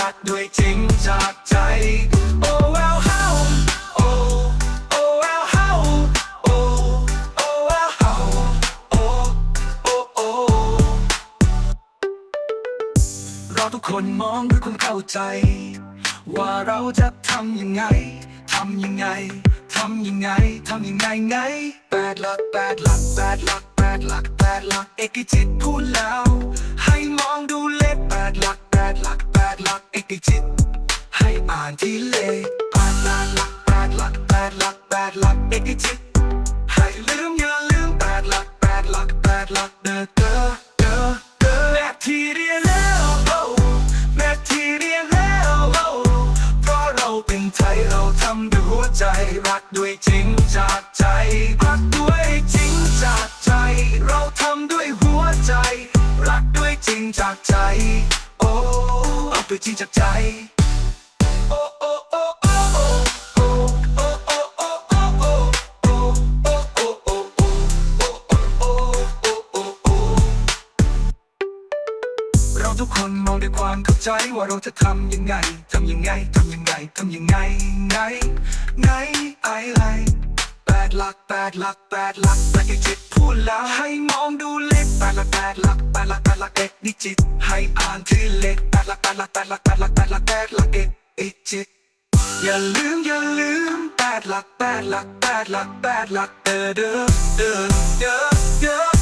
รักด้วยจริงจากใจ Oh well how Oh Oh well how Oh Oh well how Oh Oh Oh ราทุกคนมองด้วยความเข้าใจ ว่าเราจะทำยังไงทำยังไงทำยังไงทำยังไงไงแปดหลักแปดหลักแปดหลักแปดหลักแปดหลักเอกจิตพูดแล้ว ให้มองดูเลขแปดหลักแปดหลัก ลักเอกจิต ให้อ่านที่เลขแปดหลักหลักแปดหลักแปดหลักแปดหลักเอกจิต ให้ลืมอย่าลืมแปดหลักแปดหลักแปดหลักเด้อเด้อเด้อเด้อแมททีเรียแล้วโอ้แมททีเรียแล้วโอ้เพราะเราเป็นไทยเราทำด้วยหัวใจรักด้วยจริงจากใจรัก ด้วยจริงจากใจโอ้โอ้โอ้โอ้โอ้โอ้โอ้โอ้โอ้โอ้โอ้โอ้โอ้โอ้โอ้โอ้โอ้โอ้โอ้เราทุกคนมองด้วยความเข้าใจว่าเราจะทำยังไงทำยังไงทำยังไงทำยังไงไงไงไอไลแปด หลักแปดหลักแปดหลักแปดจิตพูดแล้วให้มองดูเลขแปดหลักแปดหลักแปดหลักแปดหลักเอ็ดดิจิต ให้อ่านที่เลขแปดหลักแปดหลักแปดหลักแปดหลักแปดหลักแปดหลักเอ็ดดิจิต อย่าลืมอย่าลืมแปดหลักแปดหลักแปดหลักแปดหลักเด้อเด้อเด้อเด้อ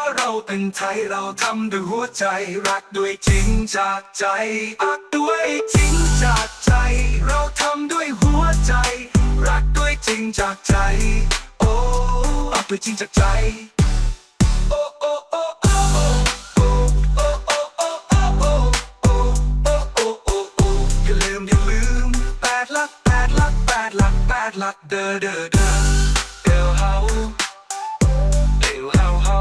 เราเราเป็นไทยเราทำด้วยหัวใจ รักด้วยจริงจากใจรักด้วยจริงจากใจ เราทำด้วยหัวใจ รักด้วยจริงจากใจ โอ้รักด้วยจริงจากใจโอ้โอ้โอ้โอ้โอ้โอ้โอ้โอ้โอ้โอ้โอ้โอ้โอ้โอ้โอ้อย่าลืมอย่าลืมแปดหลักแปดหลักแปดหลักแปดหลักเด้อเด้อเด้อเด้อเฮาเด้อเฮาเฮา